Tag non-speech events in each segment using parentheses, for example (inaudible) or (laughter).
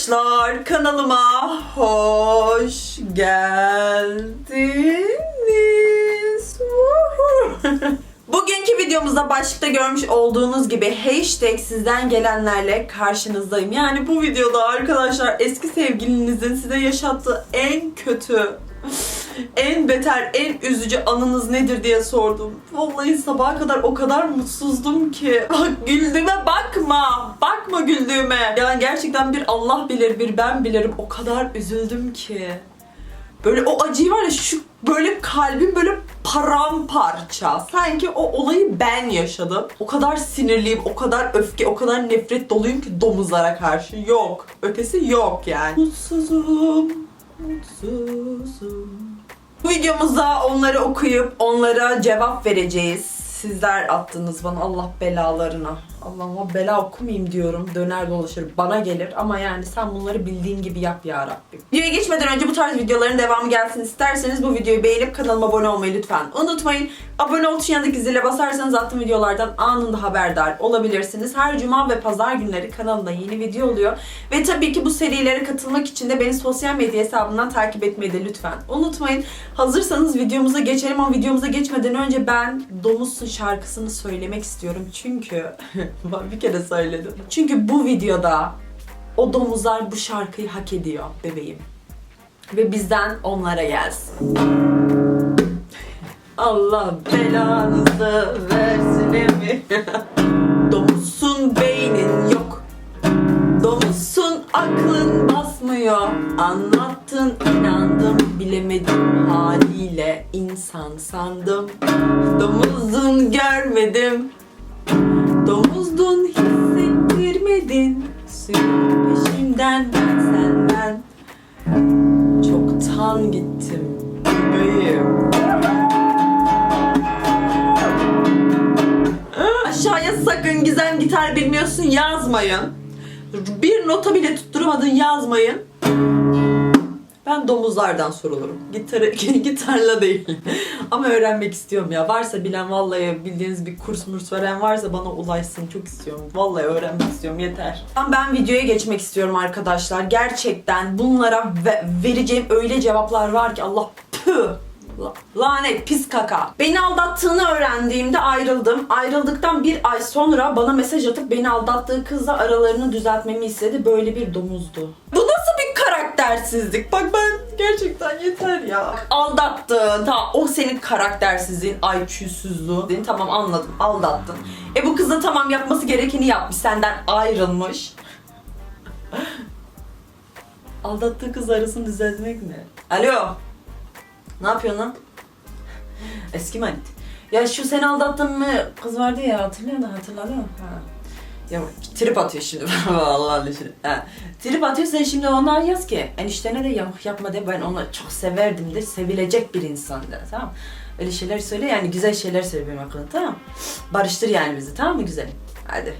Arkadaşlar kanalıma hoş geldiniz. Bugünkü videomuzda başlıkta görmüş olduğunuz gibi hashtag sizden gelenlerle karşınızdayım. Yani bu videoda arkadaşlar eski sevgilinizin size yaşattığı en kötü, en beter, en üzücü anınız nedir diye sordum. Vallahi sabaha kadar o kadar mutsuzdum ki. Bak güldüğüme bakma. Bakma güldüğüme. Yani gerçekten bir Allah bilir bir ben bilirim. O kadar üzüldüm ki. Böyle o acıyı var ya şu böyle kalbim böyle paramparça. Sanki o olayı ben yaşadım. O kadar sinirliyim, o kadar öfke, o kadar nefret doluyum ki domuzlara karşı. Yok. Ötesi yok yani. Mutsuzum, mutsuzum. Bu videomuzda onları okuyup onlara cevap vereceğiz. Sizler attınız bana Allah belalarına. Allah'ıma bela okumayayım diyorum. Döner dolaşır bana gelir. Ama yani sen bunları bildiğin gibi yap ya Rabbim. Videoya geçmeden önce bu tarz videoların devamı gelsin isterseniz bu videoyu beğenip kanalıma abone olmayı lütfen unutmayın. Abone ol tuşuna yanındaki zile basarsanız attığım videolardan anında haberdar olabilirsiniz. Her cuma ve pazar günleri kanalımda yeni video oluyor. Ve tabii ki bu serilere katılmak için de beni sosyal medya hesabından takip etmeyi de lütfen unutmayın. Hazırsanız videomuza geçelim ama videomuza geçmeden önce ben Domuzsun şarkısını söylemek istiyorum. Çünkü (laughs) (laughs) ben bir kere söyledim. Çünkü bu videoda o domuzlar bu şarkıyı hak ediyor bebeğim. Ve bizden onlara gelsin. (laughs) Allah belanızı versin emi. (laughs) Domuzsun beynin yok. Domuzsun aklın basmıyor. Anlattın inandım bilemedim haliyle insan sandım. Domuzdun görmedim. Domuzdun Suyun peşimden ben senden. Çoktan gittim bebeğim. Aşağıya sakın Gizem gitar bilmiyorsun yazmayın. Bir nota bile tutturamadın yazmayın. Ben domuzlardan sorulurum. Gitarı, (laughs) gitarla değil. Ama öğrenmek istiyorum ya. Varsa bilen vallahi bildiğiniz bir kurs murs veren varsa bana ulaşsın. Çok istiyorum. Vallahi öğrenmek istiyorum. Yeter. Ben videoya geçmek istiyorum arkadaşlar. Gerçekten bunlara ve- vereceğim öyle cevaplar var ki Allah püh. La- Lanet pis kaka. Beni aldattığını öğrendiğimde ayrıldım. Ayrıldıktan bir ay sonra bana mesaj atıp beni aldattığı kızla aralarını düzeltmemi istedi. Böyle bir domuzdu. Bu nasıl bir karaktersizlik? Bak ben gerçekten yeter ya. Aldattın. Tamam o senin karaktersizliğin, IQ'süzlüğün. Tamam anladım. Aldattın. E bu kız da tamam yapması gerekeni yapmış. Senden ayrılmış. (laughs) Aldattığı kız arasını düzeltmek ne? Alo. Ne yapıyorsun lan? Eski manit. Ya şu seni aldattın mı kız vardı ya hatırlıyor musun? Hatırladın mı? Ha. Ya trip atıyor şimdi (laughs) Allah. Ha. Trip atıyor şimdi onlar yaz ki eniştene de yamuk yapma de ben onu çok severdim de sevilecek bir insan tamam? Öyle şeyler söyle yani güzel şeyler söyle benim aklıma tamam? Barıştır yani bizi tamam mı güzelim? Hadi.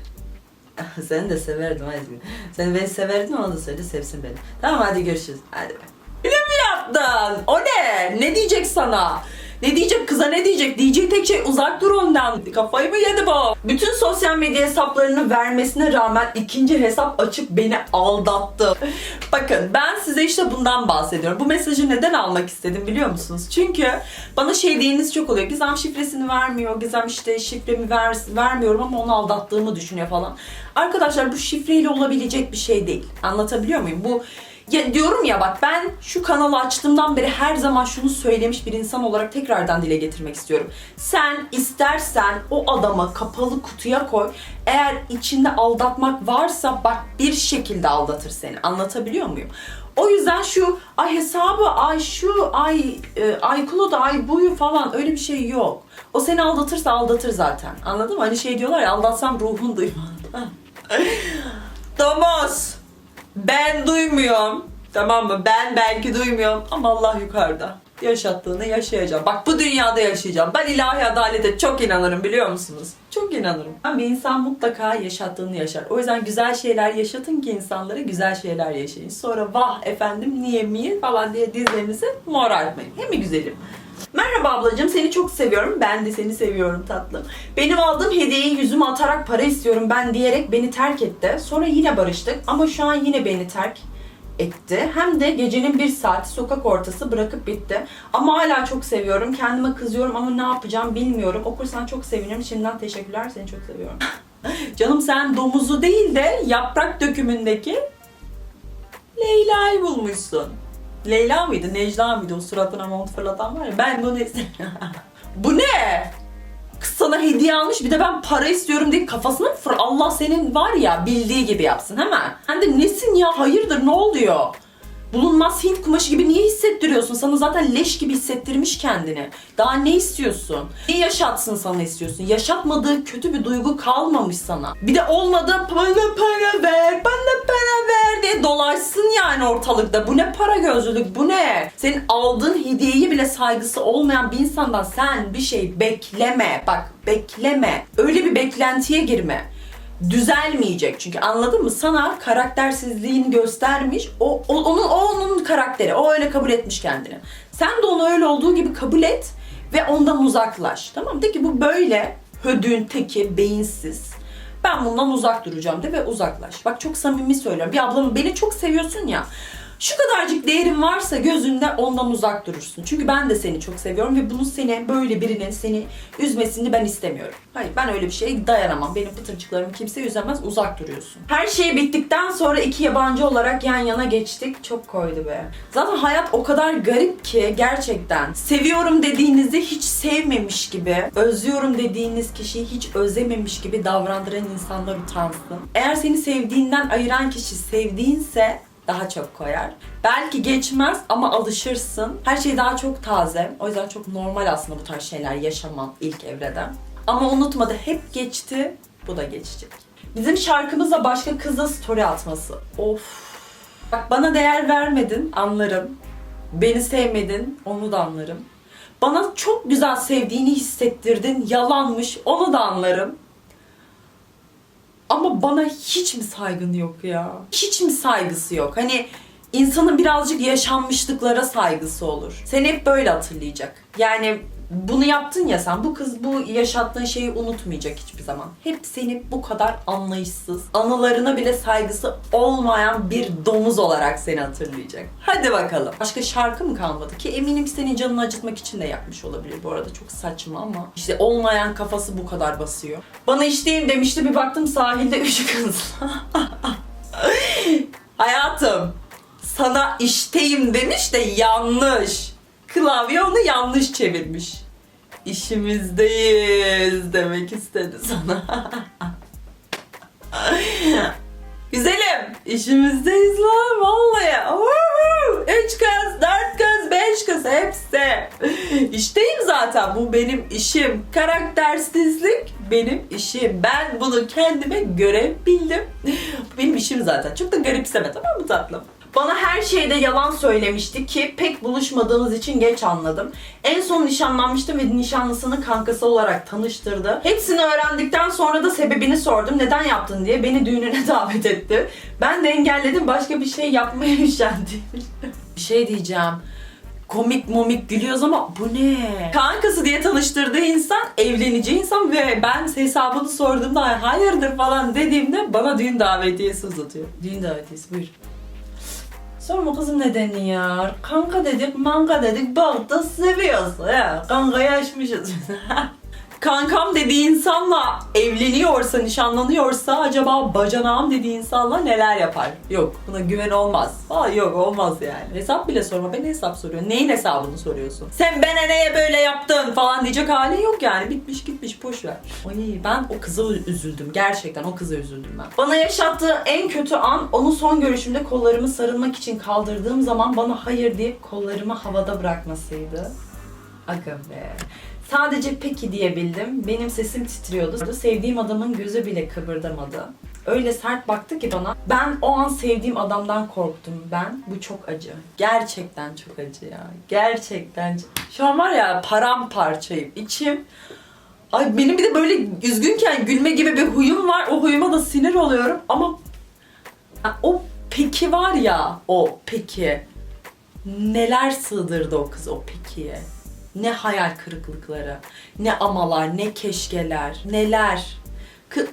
(laughs) Seni de severdim hadi. Sen beni severdin ona da söyle sevsin beni. Tamam hadi görüşürüz. Hadi be. Yine mi yaptın? O ne? Ne diyecek sana? Ne diyecek kıza ne diyecek? Diyeceği tek şey uzak dur ondan. Kafayı mı yedi bu? Bütün sosyal medya hesaplarını vermesine rağmen ikinci hesap açıp beni aldattı. Bakın ben size işte bundan bahsediyorum. Bu mesajı neden almak istedim biliyor musunuz? Çünkü bana şey diyeniz çok oluyor. Gizem şifresini vermiyor. Gizem işte şifremi ver, vermiyorum ama onu aldattığımı düşünüyor falan. Arkadaşlar bu şifreyle olabilecek bir şey değil. Anlatabiliyor muyum? Bu ya diyorum ya bak ben şu kanalı açtığımdan beri her zaman şunu söylemiş bir insan olarak tekrardan dile getirmek istiyorum. Sen istersen o adama kapalı kutuya koy. Eğer içinde aldatmak varsa bak bir şekilde aldatır seni. Anlatabiliyor muyum? O yüzden şu ay hesabı, ay şu, ay e, ay kulu da ay buyu falan öyle bir şey yok. O seni aldatırsa aldatır zaten. Anladın mı? Hani şey diyorlar ya aldatsam ruhun duymaz. (laughs) Domuz. Ben duymuyorum. Tamam mı? Ben belki duymuyorum ama Allah yukarıda. Yaşattığını yaşayacağım. Bak bu dünyada yaşayacağım. Ben ilahi adalete çok inanırım biliyor musunuz? Çok inanırım. Bir insan mutlaka yaşattığını yaşar. O yüzden güzel şeyler yaşatın ki insanlara güzel şeyler yaşayın. Sonra vah efendim niye mi falan diye dizlerinizi morartmayın. Hem mi güzelim? Merhaba ablacığım seni çok seviyorum. Ben de seni seviyorum tatlım. Benim aldığım hediyeyi yüzüme atarak para istiyorum ben diyerek beni terk etti. Sonra yine barıştık ama şu an yine beni terk etti. Hem de gecenin bir saati sokak ortası bırakıp bitti. Ama hala çok seviyorum. Kendime kızıyorum ama ne yapacağım bilmiyorum. Okursan çok sevinirim. Şimdiden teşekkürler. Seni çok seviyorum. (laughs) Canım sen domuzu değil de yaprak dökümündeki Leyla'yı bulmuşsun. Leyla mıydı? Necla mıydı? O suratına mont fırlatan var ya. Ben bunu. (laughs) Bu ne? Kız sana hediye almış bir de ben para istiyorum diye kafasına mı fır? Allah senin var ya bildiği gibi yapsın hemen. Sen de nesin ya? Hayırdır ne oluyor? Bulunmaz Hint kumaşı gibi niye hissettiriyorsun? Sana zaten leş gibi hissettirmiş kendini. Daha ne istiyorsun? Ne yaşatsın sana istiyorsun? Yaşatmadığı kötü bir duygu kalmamış sana. Bir de olmadı bana para ver, bana para ver diye dolaşsın yani ortalıkta. Bu ne para gözlülük, bu ne? Senin aldığın hediyeyi bile saygısı olmayan bir insandan sen bir şey bekleme. Bak bekleme. Öyle bir beklentiye girme düzelmeyecek çünkü anladın mı? Sana karaktersizliğini göstermiş. O, o- onun o onun karakteri. O öyle kabul etmiş kendini. Sen de onu öyle olduğu gibi kabul et ve ondan uzaklaş. Tamam mı? De ki bu böyle hödün teki, beyinsiz. Ben bundan uzak duracağım de ve uzaklaş. Bak çok samimi söylüyorum. Bir ablamı beni çok seviyorsun ya. Şu kadarcık değerin varsa gözünde ondan uzak durursun. Çünkü ben de seni çok seviyorum ve bunun seni böyle birinin seni üzmesini ben istemiyorum. Hayır ben öyle bir şeye dayanamam. Benim pıtırcıklarımı kimse üzemez uzak duruyorsun. Her şey bittikten sonra iki yabancı olarak yan yana geçtik. Çok koydu be. Zaten hayat o kadar garip ki gerçekten. Seviyorum dediğinizi hiç sevmemiş gibi, özlüyorum dediğiniz kişiyi hiç özlememiş gibi davrandıran insanlar utansın. Eğer seni sevdiğinden ayıran kişi sevdiğinse daha çok koyar. Belki geçmez ama alışırsın. Her şey daha çok taze. O yüzden çok normal aslında bu tarz şeyler yaşaman ilk evreden. Ama unutma da hep geçti. Bu da geçecek. Bizim şarkımızla başka kıza story atması. Of. Bak bana değer vermedin anlarım. Beni sevmedin onu da anlarım. Bana çok güzel sevdiğini hissettirdin. Yalanmış onu da anlarım. Ama bana hiç mi saygın yok ya? Hiç mi saygısı yok? Hani insanın birazcık yaşanmışlıklara saygısı olur. Seni hep böyle hatırlayacak. Yani bunu yaptın ya sen, bu kız bu yaşattığın şeyi unutmayacak hiçbir zaman. Hep seni bu kadar anlayışsız, anılarına bile saygısı olmayan bir domuz olarak seni hatırlayacak. Hadi bakalım. Başka şarkı mı kalmadı ki? Eminim senin canını acıtmak için de yapmış olabilir bu arada. Çok saçma ama. işte olmayan kafası bu kadar basıyor. Bana işteyim demişti bir baktım sahilde üç kız. (laughs) Hayatım sana işteyim demiş de yanlış. Klavye onu yanlış çevirmiş. İşimizdeyiz demek istedi sana. (laughs) Güzelim. işimizdeyiz lan vallahi. Woohoo! Üç kız, dört kız, beş kız hepsi. İşteyim zaten. Bu benim işim. Karaktersizlik benim işim. Ben bunu kendime görev bildim. Benim işim zaten. Çok da garipseme tamam mı tatlım? Bana her şeyde yalan söylemişti ki pek buluşmadığımız için geç anladım. En son nişanlanmıştım ve nişanlısının kankası olarak tanıştırdı. Hepsini öğrendikten sonra da sebebini sordum. Neden yaptın diye beni düğününe (laughs) davet etti. Ben de engelledim. Başka bir şey yapmaya (laughs) üşendim. bir şey diyeceğim komik momik gülüyoruz ama bu ne? Kankası diye tanıştırdığı insan evleneceği insan ve ben hesabını sorduğumda hayırdır falan dediğimde bana düğün davetiyesi uzatıyor. Düğün davetiyesi buyur. Sorma kızım nedeni ya. Kanka dedik, manka dedik, baktı seviyoruz. Ya, kankayı aşmışız. (laughs) Kankam dediği insanla evleniyorsa, nişanlanıyorsa acaba bacanağım dediği insanla neler yapar? Yok buna güven olmaz. Aa, yok olmaz yani. Hesap bile sorma. Ben hesap soruyorum. Neyin hesabını soruyorsun? Sen bana neye böyle yaptın falan diyecek halin yok yani. Bitmiş gitmiş boş ver. Ay ben o kıza üzüldüm. Gerçekten o kıza üzüldüm ben. Bana yaşattığı en kötü an onu son görüşümde kollarımı sarılmak için kaldırdığım zaman bana hayır deyip kollarımı havada bırakmasıydı. Aga be. Sadece peki diyebildim. Benim sesim titriyordu. Sevdiğim adamın gözü bile kıpırdamadı. Öyle sert baktı ki bana. Ben o an sevdiğim adamdan korktum ben. Bu çok acı. Gerçekten çok acı ya. Gerçekten. Şu an var ya paramparçayım. İçim Ay benim bir de böyle üzgünken gülme gibi bir huyum var. O huyuma da sinir oluyorum ama o peki var ya o peki neler sığdırdı o kız o pekiye. Ne hayal kırıklıkları, ne amalar, ne keşkeler, neler.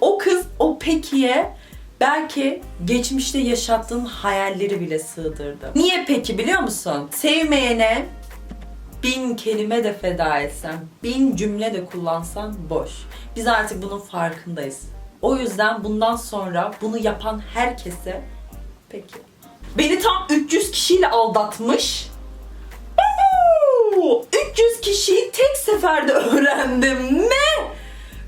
O kız o Peki'ye belki geçmişte yaşattığın hayalleri bile sığdırdı. Niye peki biliyor musun? Sevmeyene bin kelime de feda etsen, bin cümle de kullansan boş. Biz artık bunun farkındayız. O yüzden bundan sonra bunu yapan herkese peki. Beni tam 300 kişiyle aldatmış. Oo, 300 kişiyi tek seferde öğrendim. Ne?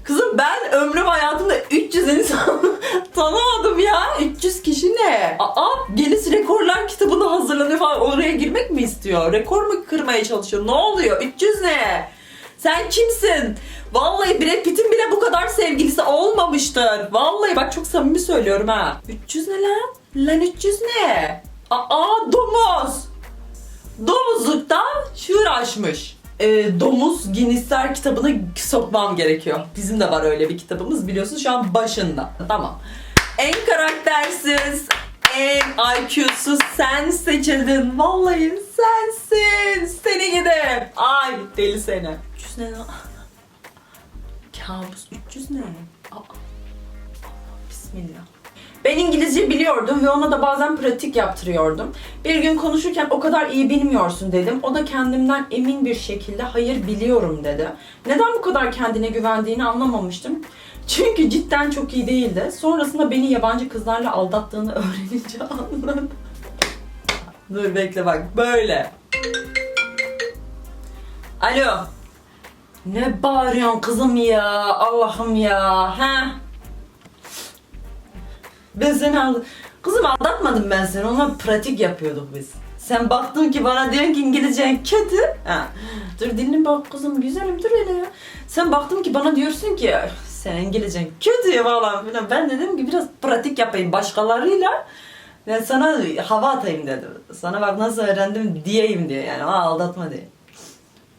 Kızım ben ömrüm hayatımda 300 insan (laughs) tanımadım ya. 300 kişi ne? Aa Guinness Rekorlar kitabına hazırlanıyor falan. Oraya girmek mi istiyor? Rekor mu kırmaya çalışıyor? Ne oluyor? 300 ne? Sen kimsin? Vallahi Brad Pitt'in bile bu kadar sevgilisi olmamıştır. Vallahi bak çok samimi söylüyorum ha. 300 ne lan? Lan 300 ne? Aa domuz. Domuzluktan şuur aşmış. Ee, domuz Guinness'ler kitabını sokmam gerekiyor. Bizim de var öyle bir kitabımız biliyorsun şu an başında. Tamam. En karaktersiz, en IQ'suz sen seçildin. Vallahi sensin. Seni gidip. Ay deli seni. 300 ne lan? Kabus 300 ne? Aa. Bismillah. Ben İngilizce biliyordum ve ona da bazen pratik yaptırıyordum. Bir gün konuşurken o kadar iyi bilmiyorsun dedim. O da kendimden emin bir şekilde hayır biliyorum dedi. Neden bu kadar kendine güvendiğini anlamamıştım. Çünkü cidden çok iyi değildi. Sonrasında beni yabancı kızlarla aldattığını (laughs) öğrenince anladım. Dur bekle bak böyle. Alo. Ne bağırıyorsun kızım ya? Allah'ım ya. He? Ben seni aldım. Kızım aldatmadım ben seni. Onunla pratik yapıyorduk biz. Sen baktın ki bana diyorsun ki İngilizcen kötü. Ha. Dur dinle bak kızım güzelim dur hele ya. Sen baktın ki bana diyorsun ki sen İngilizcen kötü falan filan. Ben dedim ki biraz pratik yapayım başkalarıyla. Ben sana hava atayım dedim. Sana bak nasıl öğrendim diyeyim diye yani. Aa, aldatma diye.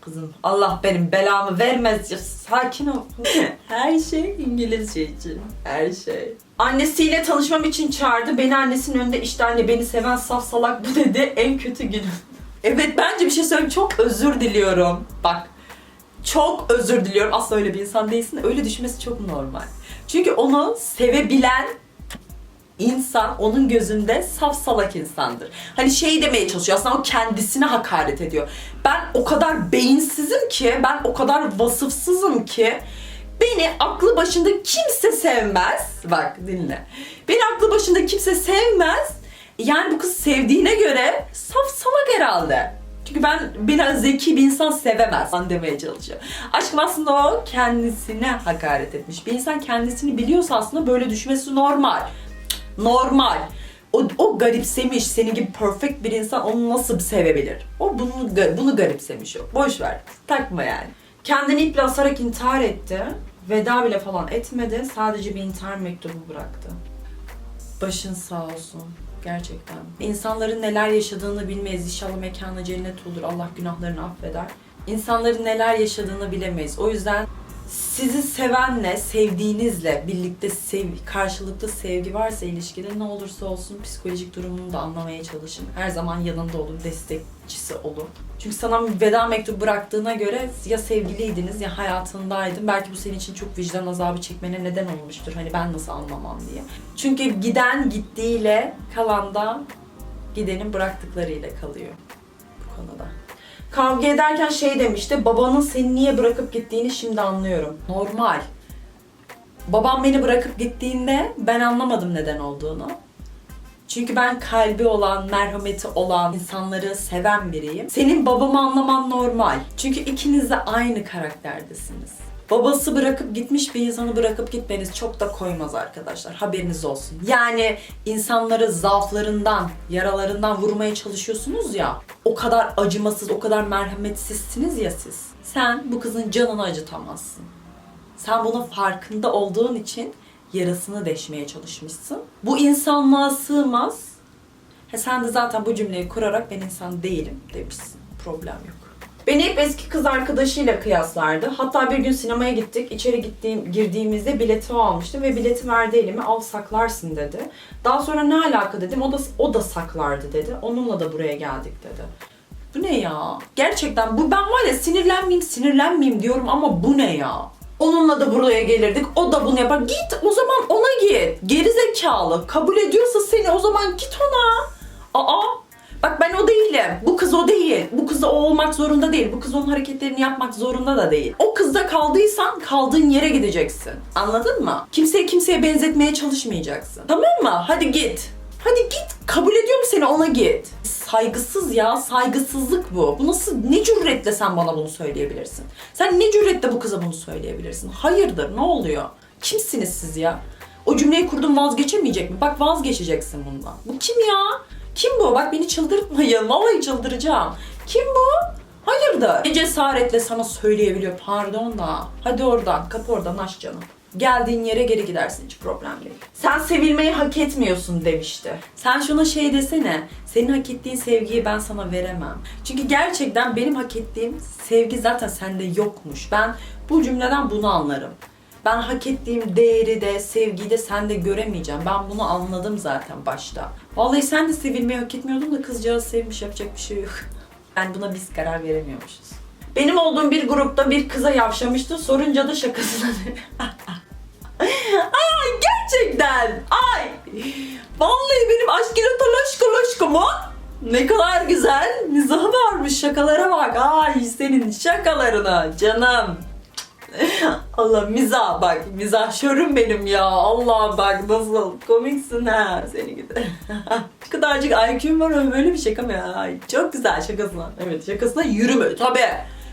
Kızım Allah benim belamı vermez. Sakin ol. Her şey İngilizce için. Her şey. Annesiyle tanışmam için çağırdı. Beni annesinin önünde işte anne beni seven saf salak bu dedi. (laughs) En kötü günüm. Evet bence bir şey söyleyeyim. Çok özür diliyorum. Bak. Çok özür diliyorum. Asla öyle bir insan değilsin. de Öyle düşünmesi çok normal. Çünkü onu sevebilen insan onun gözünde saf salak insandır. Hani şey demeye çalışıyor aslında o kendisine hakaret ediyor. Ben o kadar beyinsizim ki, ben o kadar vasıfsızım ki beni aklı başında kimse sevmez. Bak dinle. Beni aklı başında kimse sevmez. Yani bu kız sevdiğine göre saf salak herhalde. Çünkü ben beni zeki bir insan sevemez falan demeye çalışıyor. Aşkım aslında o kendisine hakaret etmiş. Bir insan kendisini biliyorsa aslında böyle düşmesi normal normal. O, o garipsemiş. Senin gibi perfect bir insan onu nasıl sevebilir? O bunu bunu garipsemiş o. Boş ver. Takma yani. Kendini iple asarak intihar etti. Veda bile falan etmedi. Sadece bir intihar mektubu bıraktı. Başın sağ olsun. Gerçekten. İnsanların neler yaşadığını bilmeyiz. İnşallah mekanı cennet olur. Allah günahlarını affeder. İnsanların neler yaşadığını bilemeyiz. O yüzden sizi sevenle, sevdiğinizle birlikte sev, karşılıklı sevgi varsa ilişkide ne olursa olsun psikolojik durumunu da anlamaya çalışın. Her zaman yanında olun, destekçisi olun. Çünkü sana veda mektubu bıraktığına göre ya sevgiliydiniz ya hayatındaydın. Belki bu senin için çok vicdan azabı çekmene neden olmuştur. Hani ben nasıl anlamam diye. Çünkü giden gittiğiyle kalan da gidenin bıraktıklarıyla kalıyor bu konuda. Kavga ederken şey demişti, babanın seni niye bırakıp gittiğini şimdi anlıyorum. Normal. Babam beni bırakıp gittiğinde ben anlamadım neden olduğunu. Çünkü ben kalbi olan, merhameti olan, insanları seven biriyim. Senin babamı anlaman normal. Çünkü ikiniz de aynı karakterdesiniz. Babası bırakıp gitmiş bir insanı bırakıp gitmeniz çok da koymaz arkadaşlar. Haberiniz olsun. Yani insanları zaaflarından, yaralarından vurmaya çalışıyorsunuz ya. O kadar acımasız, o kadar merhametsizsiniz ya siz. Sen bu kızın canını acıtamazsın. Sen bunun farkında olduğun için yarasını deşmeye çalışmışsın. Bu insanlığa sığmaz. He sen de zaten bu cümleyi kurarak ben insan değilim demişsin. Problem yok. Beni hep eski kız arkadaşıyla kıyaslardı. Hatta bir gün sinemaya gittik. İçeri gittiğim, girdiğimizde bileti o almıştı ve bileti verdi elime. Al saklarsın dedi. Daha sonra ne alaka dedim. O da o da saklardı dedi. Onunla da buraya geldik dedi. Bu ne ya? Gerçekten bu ben var ya sinirlenmeyeyim sinirlenmeyeyim diyorum ama bu ne ya? Onunla da buraya gelirdik. O da bunu yapar. Git o zaman ona git. Geri zekalı. Kabul ediyorsa seni o zaman git ona. Aa. Bak ben o değilim. Bu kız o değil. Bu kız o olmak zorunda değil. Bu kız onun hareketlerini yapmak zorunda da değil. O kızda kaldıysan kaldığın yere gideceksin. Anladın mı? Kimseyi kimseye benzetmeye çalışmayacaksın. Tamam mı? Hadi git. Hadi git. Kabul ediyorum seni ona git. Saygısız ya. Saygısızlık bu. Bu nasıl ne cüretle sen bana bunu söyleyebilirsin? Sen ne cüretle bu kıza bunu söyleyebilirsin? Hayırdır ne oluyor? Kimsiniz siz ya? O cümleyi kurdum vazgeçemeyecek mi? Bak vazgeçeceksin bundan. Bu kim ya? Kim bu? Bak beni çıldırtmayın. Vallahi çıldıracağım. Kim bu? Hayırdır? Ne cesaretle sana söyleyebiliyor pardon da. Hadi oradan kapı oradan aç canım. Geldiğin yere geri gidersin hiç problem değil. Sen sevilmeyi hak etmiyorsun demişti. Sen şuna şey desene. Senin hak ettiğin sevgiyi ben sana veremem. Çünkü gerçekten benim hak ettiğim sevgi zaten sende yokmuş. Ben bu cümleden bunu anlarım. Ben hak ettiğim değeri de sevgiyi de sende göremeyeceğim. Ben bunu anladım zaten başta. Vallahi sen de sevilmeyi hak etmiyordun da kızcağız sevmiş yapacak bir şey yok. (laughs) Yani buna biz karar veremiyormuşuz. Benim olduğum bir grupta bir kıza yavşamıştı. Sorunca da şakasına (laughs) Ay gerçekten. Ay. Vallahi benim aşkına talaşka laşkama. Ne kadar güzel. Mizahı varmış. Şakalara bak. Ay senin şakalarına canım. (laughs) Allah mizah bak mizahşörüm benim ya Allah bak nasıl komiksin ha seni gider. (laughs) Şu kadarcık IQ'm var ama böyle bir şaka mı ya? Ay, çok güzel şakasına. Evet şakasına yürüme tabi.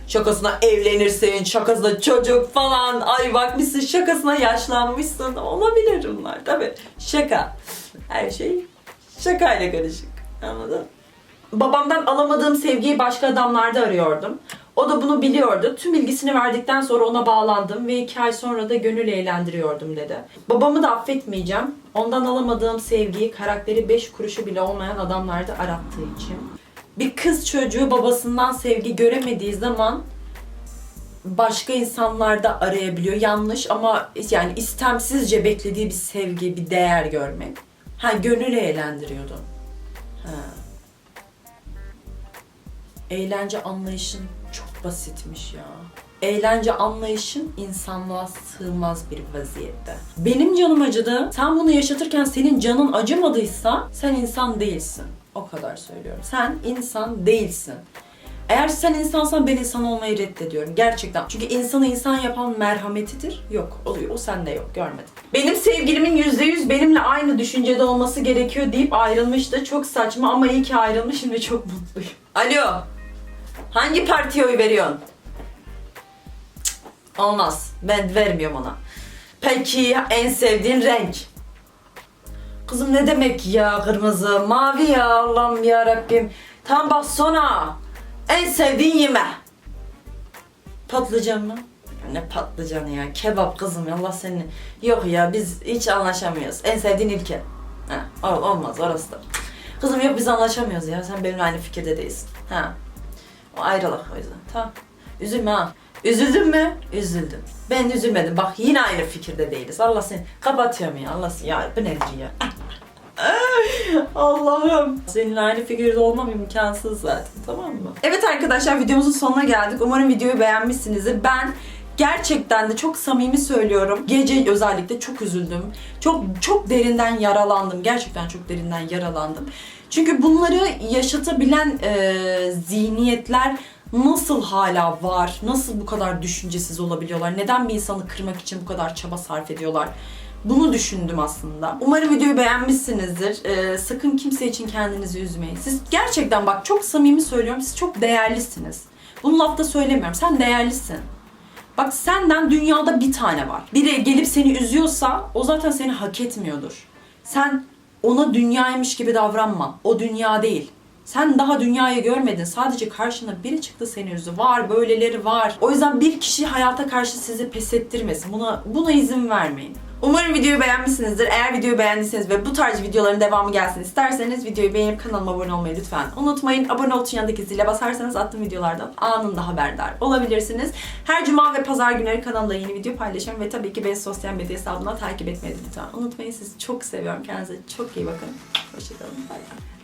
Şakasına evlenirsin, şakasına çocuk falan. Ay bakmışsın şakasına yaşlanmışsın. Olabilir bunlar tabi. Şaka. Her şey şakayla karışık. Anladın? Babamdan alamadığım sevgiyi başka adamlarda arıyordum. O da bunu biliyordu. Tüm ilgisini verdikten sonra ona bağlandım ve iki ay sonra da gönül eğlendiriyordum dedi. Babamı da affetmeyeceğim. Ondan alamadığım sevgiyi karakteri beş kuruşu bile olmayan adamlarda arattığı için. Bir kız çocuğu babasından sevgi göremediği zaman başka insanlarda arayabiliyor. Yanlış ama yani istemsizce beklediği bir sevgi, bir değer görmek. Ha gönül eğlendiriyordu. Ha. Eğlence anlayışın çok basitmiş ya. Eğlence anlayışın insanlığa sığmaz bir vaziyette. Benim canım acıdı. Sen bunu yaşatırken senin canın acımadıysa sen insan değilsin. O kadar söylüyorum. Sen insan değilsin. Eğer sen insansan ben insan olmayı reddediyorum. Gerçekten. Çünkü insanı insan yapan merhametidir. Yok oluyor. O sende yok. Görmedim. Benim sevgilimin %100 benimle aynı düşüncede olması gerekiyor deyip ayrılmıştı. Çok saçma ama iyi ki ayrılmışım ve çok mutluyum. Alo. Hangi partiye oy veriyorsun? Cık, Olmaz. Ben vermiyorum ona. Peki en sevdiğin renk? Kızım ne demek ya kırmızı? Mavi ya Allah'ım ya Rabbim. Tam bak sonra. En sevdiğin yeme. Patlıcan mı? Ne patlıcanı ya? Kebap kızım Allah seni. Yok ya biz hiç anlaşamıyoruz. En sevdiğin ilke. Ha, ol- olmaz orası da. Kızım yok biz anlaşamıyoruz ya. Sen benimle aynı fikirde değilsin. Ha. Ayrılık o yüzden. Tamam. Üzülme ha. Üzüldün mü? Üzüldüm. Ben üzülmedim. Bak yine aynı fikirde değiliz. Allah seni kapatıyorum ya. Allah seni. Ya bu nedir ya? (laughs) Allah'ım. Seninle aynı fikirde olmam imkansız zaten tamam mı? Evet arkadaşlar videomuzun sonuna geldik. Umarım videoyu beğenmişsinizdir. Ben gerçekten de çok samimi söylüyorum. Gece özellikle çok üzüldüm. Çok çok derinden yaralandım. Gerçekten çok derinden yaralandım. Çünkü bunları yaşatabilen e, zihniyetler nasıl hala var? Nasıl bu kadar düşüncesiz olabiliyorlar? Neden bir insanı kırmak için bu kadar çaba sarf ediyorlar? Bunu düşündüm aslında. Umarım videoyu beğenmişsinizdir. Ee, sakın kimse için kendinizi üzmeyin. Siz gerçekten bak çok samimi söylüyorum. Siz çok değerlisiniz. Bunu lafta söylemiyorum. Sen değerlisin. Bak senden dünyada bir tane var. Biri gelip seni üzüyorsa o zaten seni hak etmiyordur. Sen ona dünyaymış gibi davranma. O dünya değil. Sen daha dünyayı görmedin. Sadece karşına biri çıktı seni üzdü. Var böyleleri var. O yüzden bir kişi hayata karşı sizi pes ettirmesin. Buna, buna izin vermeyin. Umarım videoyu beğenmişsinizdir. Eğer videoyu beğendiyseniz ve bu tarz videoların devamı gelsin isterseniz videoyu beğenip kanalıma abone olmayı lütfen unutmayın. Abone ol yanındaki zile basarsanız attığım videolardan anında haberdar olabilirsiniz. Her cuma ve pazar günleri kanalda yeni video paylaşıyorum ve tabii ki beni sosyal medya hesabından takip etmeyi lütfen unutmayın. Sizi çok seviyorum. Kendinize çok iyi bakın. Hoşçakalın. Bay bay.